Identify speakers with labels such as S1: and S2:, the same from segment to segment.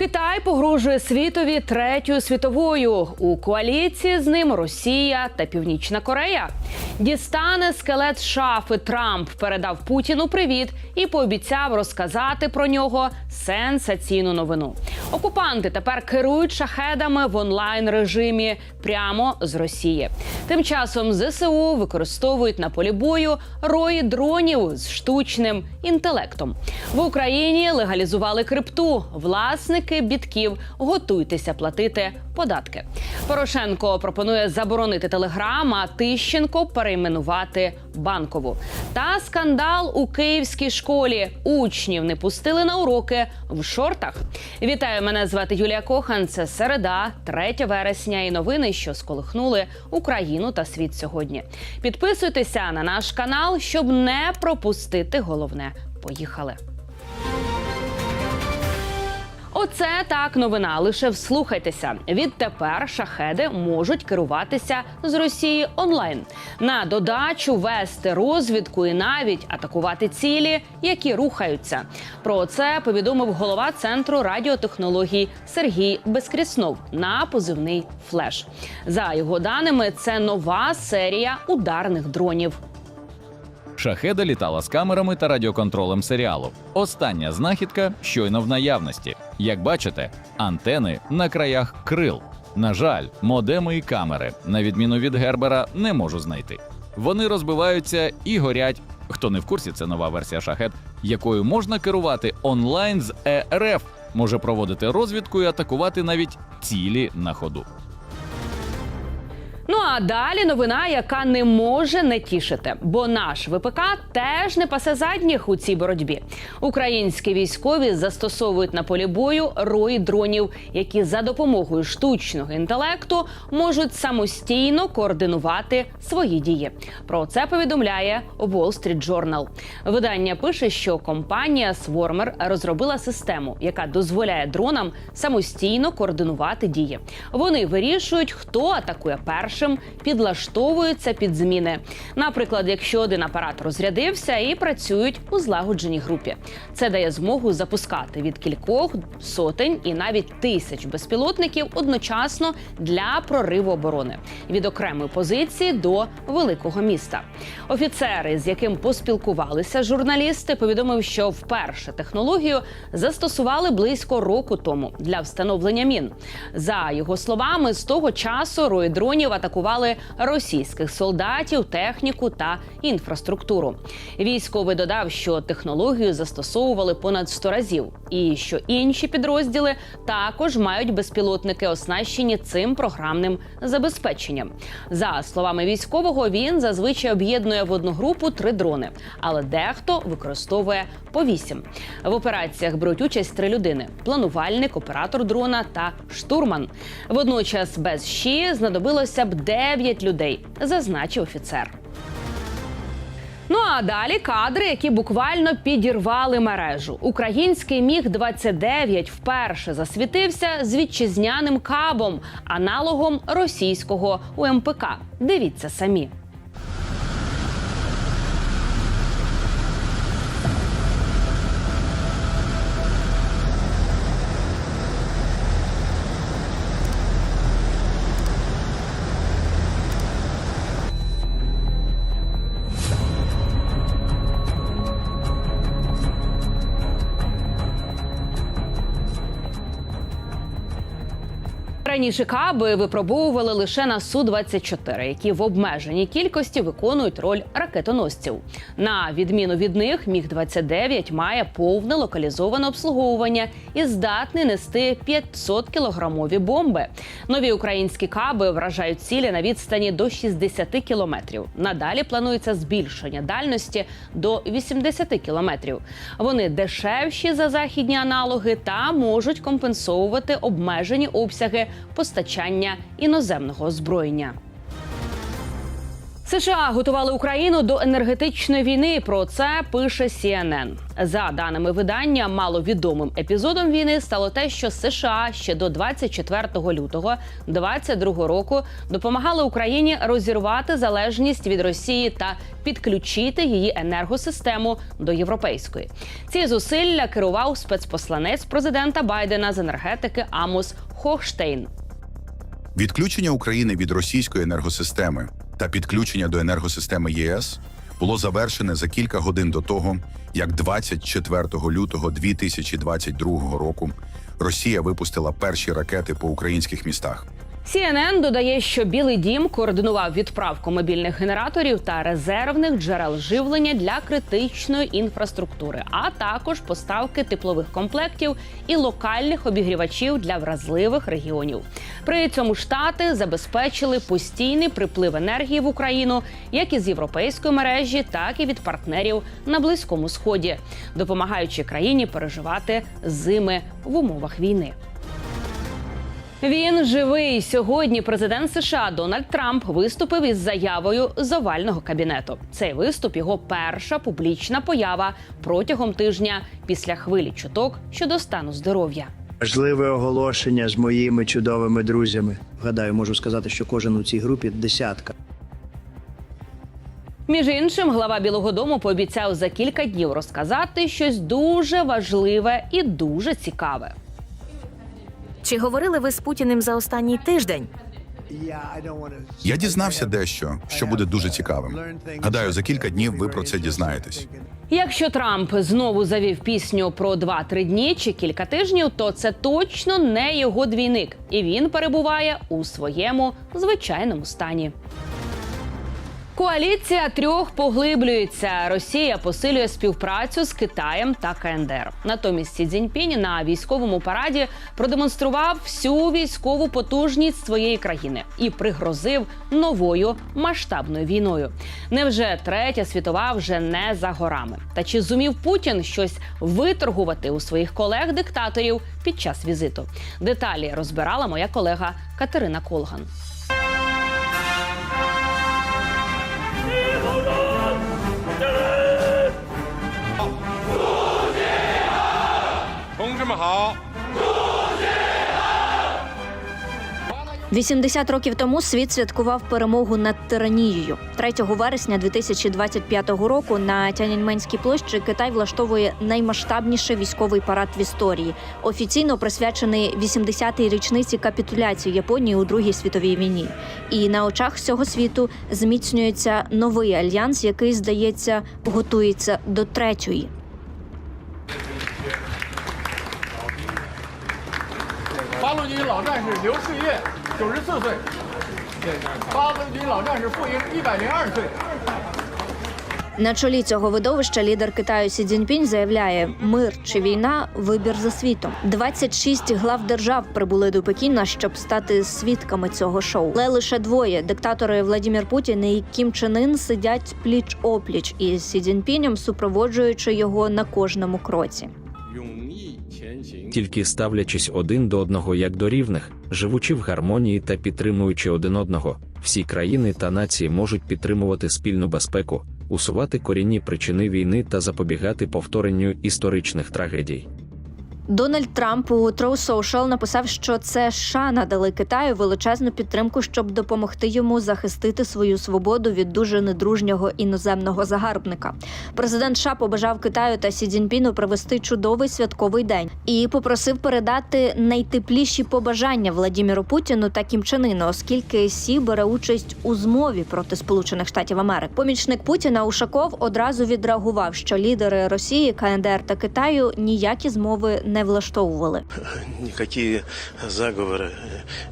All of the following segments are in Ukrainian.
S1: Китай погрожує світові третьою світовою. У коаліції з ним Росія та Північна Корея. Дістане скелет шафи Трамп передав Путіну привіт і пообіцяв розказати про нього сенсаційну новину. Окупанти тепер керують шахедами в онлайн режимі прямо з Росії. Тим часом ЗСУ використовують на полі бою рої дронів з штучним інтелектом. В Україні легалізували крипту. Власники бітків готуйтеся платити податки. Порошенко пропонує заборонити телеграм, а Тищенко перейменувати банкову. Та скандал у київській школі. Учнів не пустили на уроки в шортах. Вітаю, мене звати Юлія Кохан. Це середа, 3 вересня, і новини, що сколихнули Україну та світ сьогодні. Підписуйтеся на наш канал, щоб не пропустити головне. Поїхали. Оце так новина. Лише вслухайтеся. Відтепер шахеди можуть керуватися з Росії онлайн. На додачу вести розвідку і навіть атакувати цілі, які рухаються. Про це повідомив голова центру радіотехнологій Сергій Безкріснов на позивний флеш. За його даними, це нова серія ударних дронів.
S2: Шахеда літала з камерами та радіоконтролем серіалу. Остання знахідка щойно в наявності. Як бачите, антени на краях крил. На жаль, модеми і камери, на відміну від Гербера, не можу знайти. Вони розбиваються і горять. Хто не в курсі, це нова версія шахет, якою можна керувати онлайн з ЕРФ, може проводити розвідку і атакувати навіть цілі на ходу.
S1: А далі новина, яка не може не тішити, бо наш ВПК теж не пасе задніх у цій боротьбі. Українські військові застосовують на полі бою рої дронів, які за допомогою штучного інтелекту можуть самостійно координувати свої дії. Про це повідомляє Wall Street Journal. Видання пише, що компанія Swarmer розробила систему, яка дозволяє дронам самостійно координувати дії. Вони вирішують, хто атакує першим, підлаштовуються під зміни. Наприклад, якщо один апарат розрядився і працюють у злагодженій групі, це дає змогу запускати від кількох сотень і навіть тисяч безпілотників одночасно для прориву оборони від окремої позиції до великого міста. Офіцери, з яким поспілкувалися журналісти, повідомив, що вперше технологію застосували близько року тому для встановлення мін. За його словами, з того часу рої дронів атакували російських солдатів, техніку та інфраструктуру. Військовий додав, що технологію застосовували понад 100 разів, і що інші підрозділи також мають безпілотники, оснащені цим програмним забезпеченням. За словами військового, він зазвичай об'єднує в одну групу три дрони, але дехто використовує по вісім. В операціях беруть участь три людини: планувальник, оператор дрона та штурман. Водночас без щі знадобилося б 9 людей, зазначив офіцер. Ну а далі кадри, які буквально підірвали мережу. Український міг 29 вперше засвітився з вітчизняним кабом, аналогом російського УМПК. Дивіться самі. Раніше каби випробовували лише на су 24 які в обмеженій кількості виконують роль ракетоносців. На відміну від них, міг 29 має повне локалізоване обслуговування і здатний нести 500 кілограмові бомби. Нові українські каби вражають цілі на відстані до 60 кілометрів. Надалі планується збільшення дальності до 80 кілометрів. Вони дешевші за західні аналоги та можуть компенсовувати обмежені обсяги постачання іноземного озброєння. США готували Україну до енергетичної війни. Про це пише CNN. За даними видання, маловідомим епізодом війни стало те, що США ще до 24 лютого 2022 року допомагали Україні розірвати залежність від Росії та підключити її енергосистему до європейської. Ці зусилля керував спецпосланець президента Байдена з енергетики Амос Хохштейн.
S3: Відключення України від російської енергосистеми та підключення до енергосистеми ЄС було завершене за кілька годин до того, як 24 лютого 2022 року Росія випустила перші ракети по українських містах.
S1: CNN додає, що Білий Дім координував відправку мобільних генераторів та резервних джерел живлення для критичної інфраструктури, а також поставки теплових комплектів і локальних обігрівачів для вразливих регіонів. При цьому штати забезпечили постійний приплив енергії в Україну як із європейської мережі, так і від партнерів на близькому сході, допомагаючи країні переживати зими в умовах війни. Він живий сьогодні. Президент США Дональд Трамп виступив із заявою з овального кабінету. Цей виступ його перша публічна поява протягом тижня після хвилі чуток щодо стану здоров'я.
S4: Важливе оголошення з моїми чудовими друзями. Гадаю, можу сказати, що кожен у цій групі десятка.
S1: Між іншим, глава Білого Дому пообіцяв за кілька днів розказати щось дуже важливе і дуже цікаве.
S5: Чи говорили ви з Путіним за останній тиждень?
S3: Я дізнався дещо, що буде дуже цікавим. Гадаю, за кілька днів ви про це дізнаєтесь.
S1: Якщо Трамп знову завів пісню про 2-3 дні чи кілька тижнів, то це точно не його двійник, і він перебуває у своєму звичайному стані. Коаліція трьох поглиблюється. Росія посилює співпрацю з Китаєм та КНДР. Натомість Сі Цзіньпінь на військовому параді продемонстрував всю військову потужність своєї країни і пригрозив новою масштабною війною. Невже третя світова вже не за горами? Та чи зумів Путін щось виторгувати у своїх колег-диктаторів під час візиту? Деталі розбирала моя колега Катерина Колган.
S6: 好。
S5: 80 років тому світ святкував перемогу над тиранією. 3 вересня 2025 року на Тяньаньменській площі Китай влаштовує наймасштабніший військовий парад в історії, офіційно присвячений 80-й річниці капітуляції Японії у Другій світовій війні. І на очах всього світу зміцнюється новий альянс, який здається готується до третьої.
S6: 军老战士刘世业，九十四岁；八路军老战士傅英，一百零二岁。
S5: На чолі цього видовища лідер Китаю Сі Цзіньпінь заявляє: мир чи війна вибір за світом. 26 глав держав прибули до Пекіна, щоб стати свідками цього шоу. Але лише двоє диктатори Владімір Путін і Кім Чен Ін сидять пліч опліч із Сі Цзіньпінем, супроводжуючи його на кожному кроці.
S7: тільки ставлячись один до одного як до рівних, живучи в гармонії та підтримуючи один одного, всі країни та нації можуть підтримувати спільну безпеку, усувати корінні причини війни та запобігати повторенню історичних трагедій.
S5: Дональд Трамп у True Social написав, що це США надали Китаю величезну підтримку, щоб допомогти йому захистити свою свободу від дуже недружнього іноземного загарбника. Президент США побажав Китаю та Сі Цзіньпіну провести чудовий святковий день і попросив передати найтепліші побажання Владіміру Путіну та Кім Чен Іну, оскільки Сі бере участь у змові проти Сполучених Штатів Америки. Помічник Путіна Ушаков одразу відреагував, що лідери Росії, КНДР та Китаю ніякі змови не влаштовували.
S8: Никакие заговоры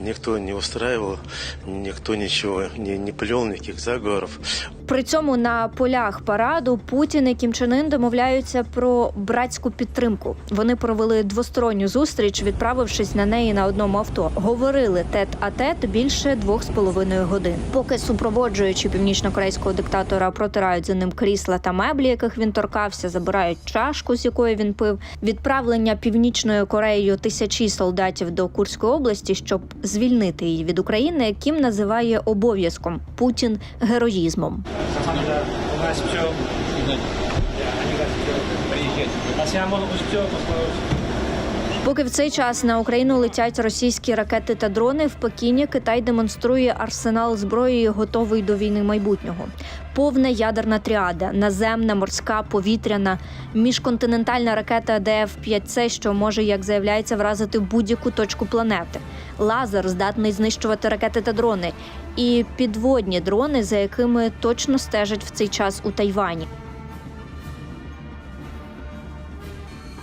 S8: никто не устраивал, никто ничего не, не плел, никаких заговоров.
S5: При цьому на полях параду Путін і Кім Чен Ін домовляються про братську підтримку. Вони провели двосторонню зустріч, відправившись на неї на одному авто. Говорили тет а тет більше двох з половиною годин. Поки супроводжуючи північно-корейського диктатора протирають за ним крісла та меблі, яких він торкався, забирають чашку, з якої він пив. Відправлення північною Кореєю тисячі солдатів до Курської області, щоб звільнити її від України, яким називає обов'язком Путін героїзмом. Поки в цей час на Україну летять російські ракети та дрони, в Пекіні Китай демонструє арсенал зброї, готовий до війни майбутнього. Повна ядерна тріада, наземна, морська, повітряна, міжконтинентальна ракета ДФ-5С, що може, як заявляється, вразити будь-яку точку планети. Лазер здатний знищувати ракети та дрони, і підводні дрони, за якими точно стежать в цей час у Тайвані.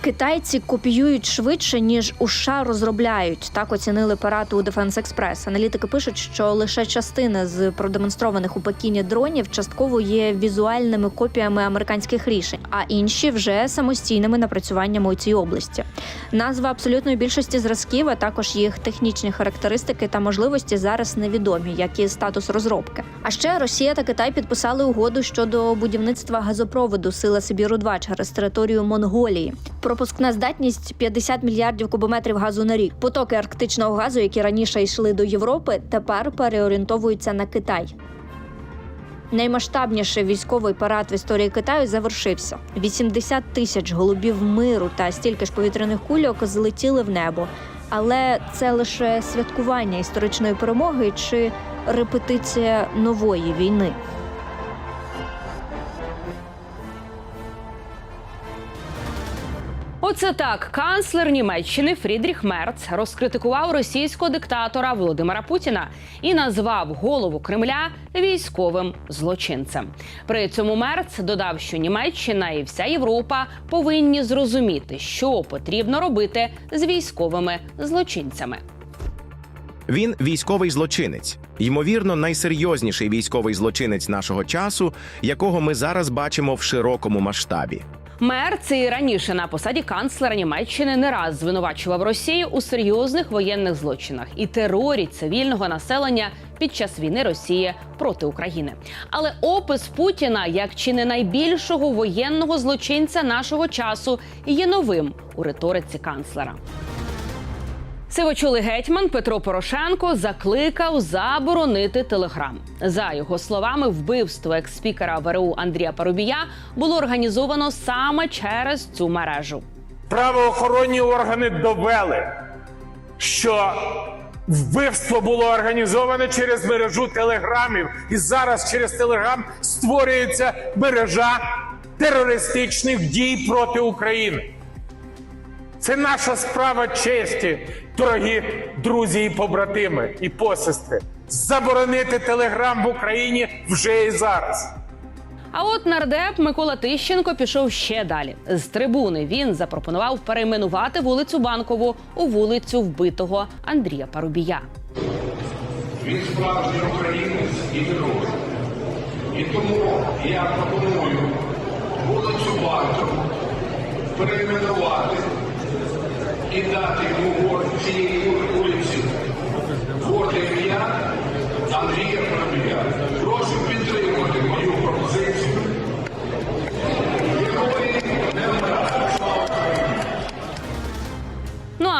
S5: Китайці копіюють швидше ніж у США розробляють. Так оцінили парад у Defense Express. Аналітики пишуть, що лише частина з продемонстрованих у Пекіні дронів частково є візуальними копіями американських рішень, а інші вже самостійними напрацюваннями у цій області. Назва абсолютної більшості зразків, а також їх технічні характеристики та можливості зараз невідомі, як і статус розробки. А ще Росія та Китай підписали угоду щодо будівництва газопроводу Сила Сибіру 2 через територію Монголії. Пропускна здатність 50 мільярдів кубометрів газу на рік. Потоки арктичного газу, які раніше йшли до Європи, тепер переорієнтовуються на Китай. Наймасштабніший військовий парад в історії Китаю завершився. 80 тисяч голубів миру та стільки ж повітряних кульок злетіли в небо. Але це лише святкування історичної перемоги чи репетиція нової війни.
S1: Оце так канцлер Німеччини Фрідріх Мерц розкритикував російського диктатора Володимира Путіна і назвав голову Кремля військовим злочинцем. При цьому Мерц додав, що Німеччина і вся Європа повинні зрозуміти, що потрібно робити з військовими злочинцями.
S9: Він військовий злочинець, ймовірно, найсерйозніший військовий злочинець нашого часу, якого ми зараз бачимо в широкому масштабі.
S1: Мерц і раніше на посаді канцлера Німеччини не раз звинувачував Росію у серйозних воєнних злочинах і терорі цивільного населення під час війни Росії проти України. Але опис Путіна як чи не найбільшого воєнного злочинця нашого часу є новим у риториці канцлера. Сивочолий гетьман Петро Порошенко закликав заборонити телеграм. За його словами, вбивство екс-спікера ВРУ Андрія Парубія було організовано саме через цю мережу.
S10: Правоохоронні органи довели, що вбивство було організоване через мережу телеграмів, і зараз через телеграм створюється мережа терористичних дій проти України. Це наша справа честі, дорогі друзі і побратими і посестри. Заборонити телеграм в Україні вже і зараз.
S1: А от нардеп Микола Тищенко пішов ще далі. З трибуни він запропонував перейменувати вулицю Банкову у вулицю вбитого Андрія Парубія.
S11: Він справжній українець і герой. І тому я пропоную вулицю Банкову перейменувати і дати йому горд цієї вулиці горде ім'я Андрія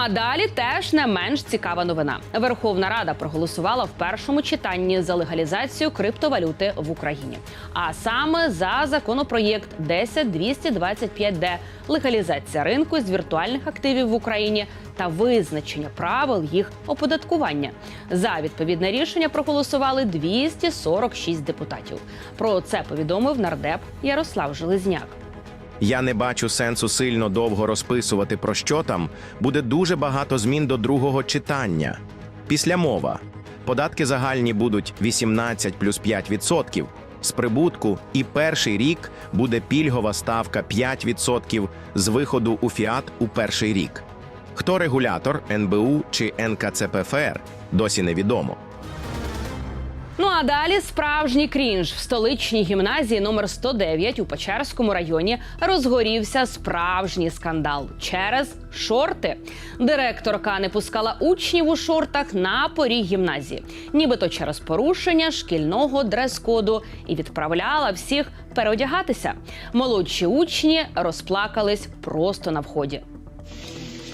S1: а далі теж не менш цікава новина. Верховна Рада проголосувала в першому читанні за легалізацію криптовалюти в Україні, а саме за законопроєкт 10225Д – легалізація ринку з віртуальних активів в Україні та визначення правил їх оподаткування. За відповідне рішення проголосували 246 депутатів. Про це повідомив нардеп Ярослав Железняк.
S9: Я не бачу сенсу сильно довго розписувати про що там. Буде дуже багато змін до другого читання. Після мова. Податки загальні будуть 18 плюс 5% з прибутку, і перший рік буде пільгова ставка 5% з виходу у фіат у перший рік. Хто регулятор НБУ чи НКЦПФР, досі невідомо.
S1: Ну а далі справжній крінж в столичній гімназії номер 109 у Печерському районі розгорівся справжній скандал через шорти. Директорка не пускала учнів у шортах на поріг гімназії, нібито через порушення шкільного дрес-коду і відправляла всіх переодягатися. Молодші учні розплакались просто на вході.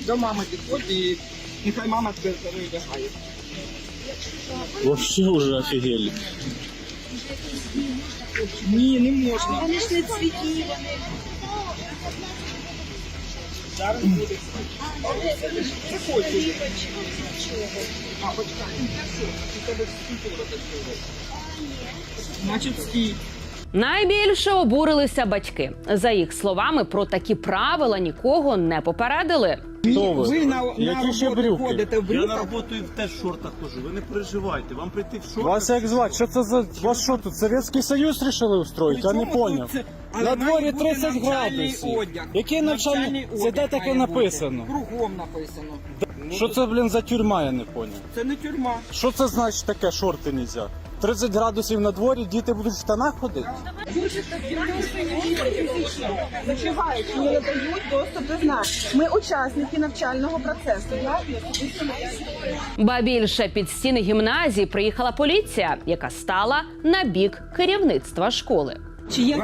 S12: до мами підходь і нехай мама тебе передягає.
S10: Вообще уже офігели.
S12: Ні, не можна. Вони ж не цвіті. Зараз буде. У тебе? Значить, стій.
S1: Найбільше обурилися батьки. За їх словами, про такі правила нікого не попередили.
S10: Хто ви?
S12: Ви на, на
S10: Які ще
S12: роботу
S10: брюки?
S12: ходите в брюках.
S13: роботу теж в шортах хожу. Ви не переживайте, вам прийти в шортах.
S10: Вас як звати? Що це за вас що тут? Совєтський Союз рішили устроїти? Я не
S12: Причому
S10: поняв.
S12: тут це- але
S10: На
S12: має
S10: дворі
S12: бути
S10: 30
S12: навчальний
S10: градусів.
S12: одяг.
S10: Який навчальний? Це
S12: одяг
S10: де таке
S12: має бути.
S10: написано?
S12: Кругом написано.
S10: Що це, блін, за тюрма, я не поняв.
S12: Це не тюрма.
S10: Що це значить таке, шорти нельзя? 30 градусів на дворі, діти будуть в штанах ходити?
S12: Зачувають, не надають доступ до знань. Ми учасники навчального процесу.
S1: Ба більше під стіни гімназії приїхала поліція, яка стала на бік керівництва школи.
S12: Чи є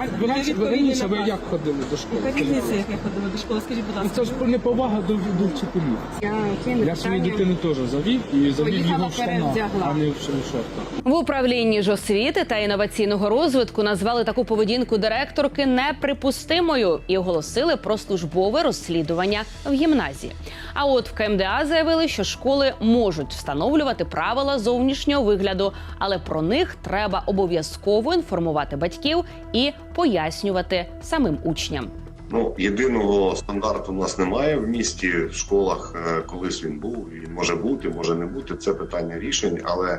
S10: Раніше ви як ходили до школи?
S12: різниця, як я ходила до школи? Скажіть, будь ласка.
S10: Це ж неповага до, до вчителів. Я свою дитину теж завів і завів його в штанах, а не в шортах.
S1: В управлінні ж освіти та інноваційного розвитку назвали таку поведінку директорки неприпустимою і оголосили про службове розслідування в гімназії. А от в КМДА заявили, що школи можуть встановлювати правила зовнішнього вигляду, але про них треба обов'язково інформувати батьків і пояснювати самим учням.
S14: Ну, єдиного стандарту у нас немає в місті. В школах е, колись він був, він може бути, може не бути. Це питання рішень, але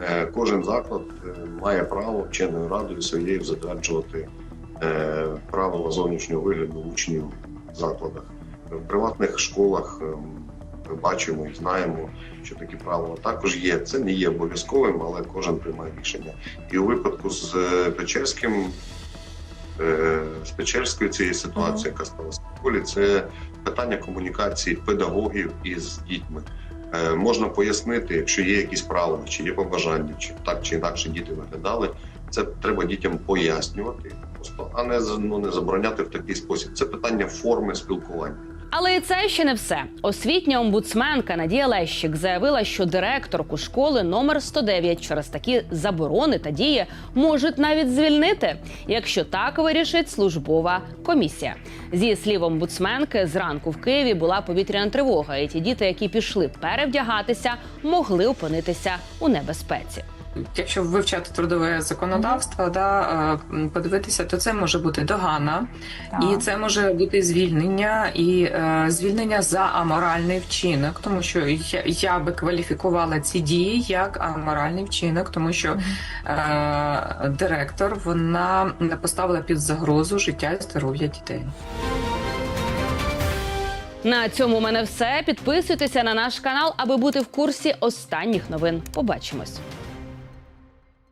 S14: е, кожен заклад е, має право вченою радою своєю затверджувати правила зовнішнього вигляду учнів в закладах. В приватних школах е, ми бачимо і знаємо, що такі правила також є. Це не є обов'язковим, але кожен приймає рішення. І у випадку з е, Печерським е, з Печерською цієї ситуації, яка сталася в школі, це питання комунікації педагогів із дітьми. Е, Можна пояснити, якщо є якісь правила, чи є побажання, чи так чи інакше діти виглядали. Це треба дітям пояснювати просто, а не ну, не забороняти в такий спосіб. Це питання форми спілкування.
S1: Але і це ще не все. Освітня омбудсменка Надія Лещик заявила, що директорку школи номер 109 через такі заборони та дії можуть навіть звільнити, якщо так вирішить службова комісія. Зі слів омбудсменки, зранку в Києві була повітряна тривога, і ті діти, які пішли перевдягатися, могли опинитися у небезпеці.
S15: Якщо вивчати трудове законодавство, да, е, подивитися, то це може бути догана, і це може бути звільнення, і е, звільнення за аморальний вчинок, тому що я, я би кваліфікувала ці дії як аморальний вчинок, тому що е, директор вона поставила під загрозу життя і здоров'я дітей.
S1: На цьому у мене все. Підписуйтеся на наш канал, аби бути в курсі останніх новин. Побачимось.